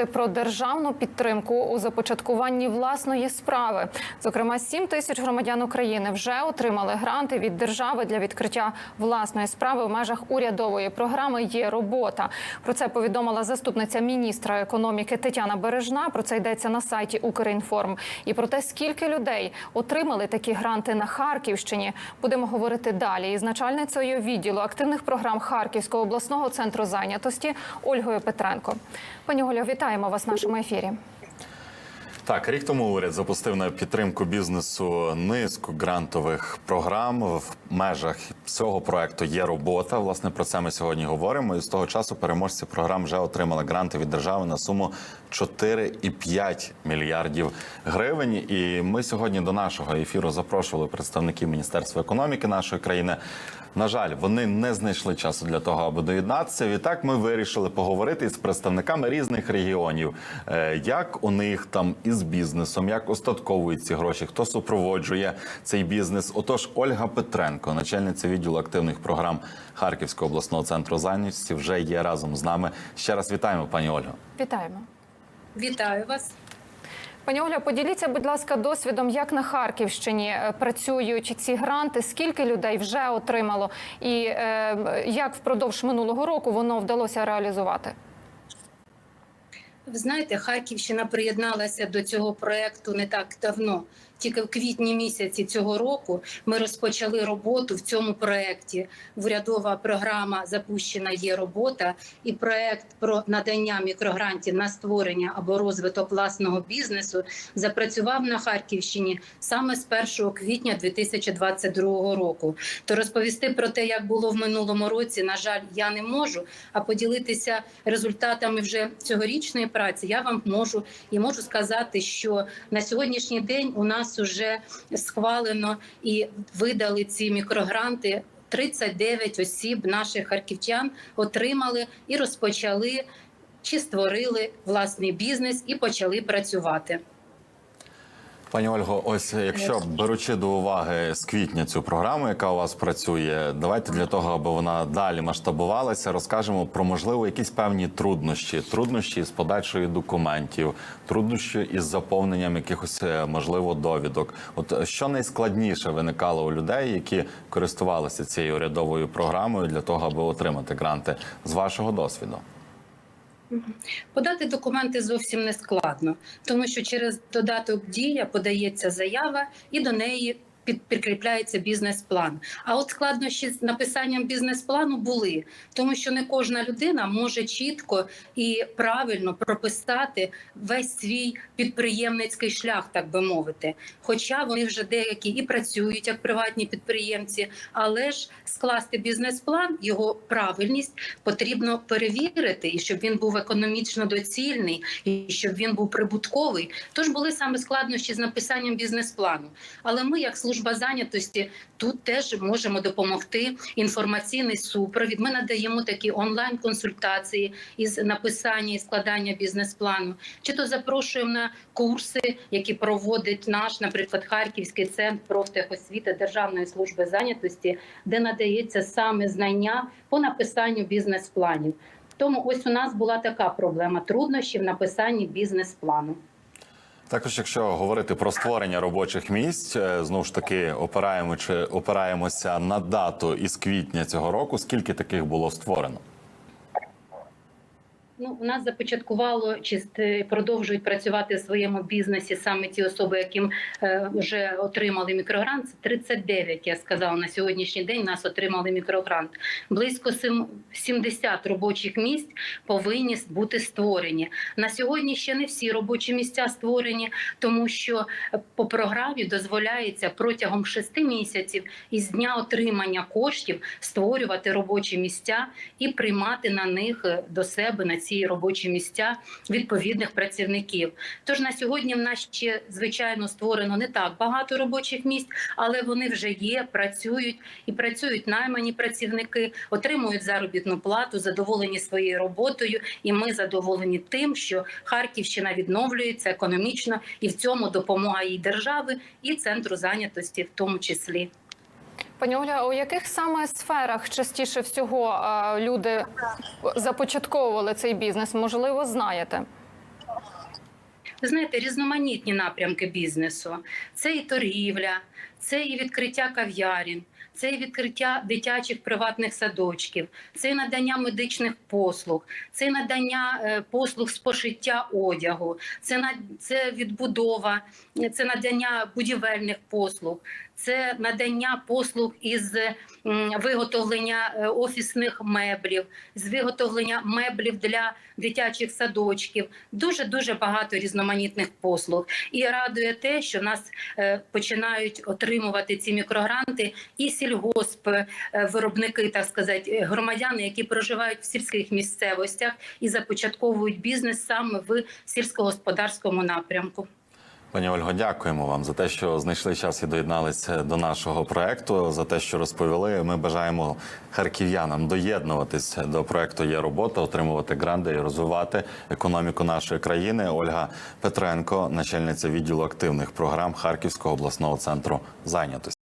говорити про державну підтримку у започаткуванні власної справи. Зокрема, 7 тисяч громадян України вже отримали гранти від держави для відкриття власної справи в межах урядової програми. Є робота. Про це повідомила заступниця міністра економіки Тетяна Бережна. Про це йдеться на сайті Укрінформ. І про те, скільки людей отримали такі гранти на Харківщині, будемо говорити далі. Із начальницею відділу активних програм Харківського обласного центру зайнятості Ольгою Петренко. Пані Олю, вітаємо вас в нашому ефірі. Так, рік тому уряд запустив на підтримку бізнесу низку грантових програм. В межах цього проекту є робота. Власне про це ми сьогодні говоримо. І з того часу переможці програм вже отримали гранти від держави на суму 4,5 мільярдів гривень. І ми сьогодні до нашого ефіру запрошували представників Міністерства економіки нашої країни. На жаль, вони не знайшли часу для того, аби доєднатися. Відтак ми вирішили поговорити з представниками різних регіонів, е, як у них там із бізнесом, як остатковують ці гроші, хто супроводжує цей бізнес. Отож, Ольга Петренко, начальниця відділу активних програм Харківського обласного центру зайнятості, вже є разом з нами. Ще раз вітаємо, пані Ольго. Вітаємо. Вітаю вас. Пані Оля, поділіться, будь ласка, досвідом, як на Харківщині е, працюють ці гранти, скільки людей вже отримало, і е, як впродовж минулого року воно вдалося реалізувати? Ви знаєте, Харківщина приєдналася до цього проекту не так давно. Тільки в квітні місяці цього року ми розпочали роботу в цьому проекті. Урядова програма запущена є робота, і проект про надання мікрогрантів на створення або розвиток власного бізнесу запрацював на Харківщині саме з 1 квітня 2022 року. То розповісти про те, як було в минулому році, на жаль, я не можу. А поділитися результатами вже цьогорічної праці я вам можу і можу сказати, що на сьогоднішній день у нас вже схвалено і видали ці мікрогранти. 39 осіб наших харківчан отримали і розпочали чи створили власний бізнес і почали працювати. Пані Ольго, ось якщо беручи до уваги з квітня цю програму, яка у вас працює, давайте для того, аби вона далі масштабувалася, розкажемо про можливо якісь певні труднощі, труднощі з подачею документів, труднощі із заповненням якихось е, можливо довідок. От що найскладніше виникало у людей, які користувалися цією урядовою програмою для того, аби отримати гранти з вашого досвіду? Подати документи зовсім не складно, тому що через додаток дія подається заява і до неї під прикріпляється бізнес-план. А от складнощі з написанням бізнес-плану були, тому що не кожна людина може чітко і правильно прописати весь свій підприємницький шлях, так би мовити. Хоча вони вже деякі і працюють як приватні підприємці, але ж скласти бізнес-план, його правильність потрібно перевірити, і щоб він був економічно доцільний, і щоб він був прибутковий. Тож були саме складнощі з написанням бізнес-плану. Але ми, як служба зайнятості, тут теж можемо допомогти. Інформаційний супровід. Ми надаємо такі онлайн-консультації із написання і складання бізнес-плану. Чи то запрошуємо на курси, які проводить наш, наприклад, Харківський центр профтехосвіти Державної служби зайнятості, де надається саме знання по написанню бізнес-планів. Тому ось у нас була така проблема труднощі в написанні бізнес-плану. Також, якщо говорити про створення робочих місць, е, знову ж таки опираємо чи опираємося на дату із квітня цього року. Скільки таких було створено? Ну, у нас започаткувало чи продовжують працювати в своєму бізнесі саме ті особи, яким е, вже отримали мікрогрант. Це 39, я сказала на сьогоднішній день. Нас отримали мікрогрант. Близько сем- 70 робочих місць повинні бути створені. На сьогодні ще не всі робочі місця створені, тому що е, по програмі дозволяється протягом 6 місяців із дня отримання коштів створювати робочі місця і приймати на них е, до себе на ці робочі місця відповідних працівників. Тож на сьогодні в нас ще звичайно створено не так багато робочих місць, але вони вже є, працюють і працюють наймані працівники, отримують заробітну плату, задоволені своєю роботою. І ми задоволені тим, що Харківщина відновлюється економічно, і в цьому допомога і держави, і центру зайнятості, в тому числі. Пані Оля, у яких саме сферах частіше всього люди започатковували цей бізнес? Можливо, знаєте? Ви знаєте, різноманітні напрямки бізнесу. Це і торгівля, це і відкриття кав'ярень, це і відкриття дитячих приватних садочків, це і надання медичних послуг, це і надання е, послуг з пошиття одягу, це на це відбудова, це надання будівельних послуг, це надання послуг із виготовлення е, офісних меблів, з виготовлення меблів для дитячих садочків. Дуже дуже багато різноманітних послуг. І радує те, що нас е, починають отримувати ці мікрогранти і сільгосп е, виробники, так сказати, е, громадяни, які проживають в сільських місцевостях і започатковують бізнес саме в сільськогосподарському напрямку. Пані Ольго, дякуємо вам за те, що знайшли час і доєдналися до нашого проекту, за те, що розповіли. Ми бажаємо харків'янам доєднуватись до проекту Є робота, отримувати гранди і розвивати економіку нашої країни. Ольга Петренко, начальниця відділу активних програм Харківського обласного центру зайнятості.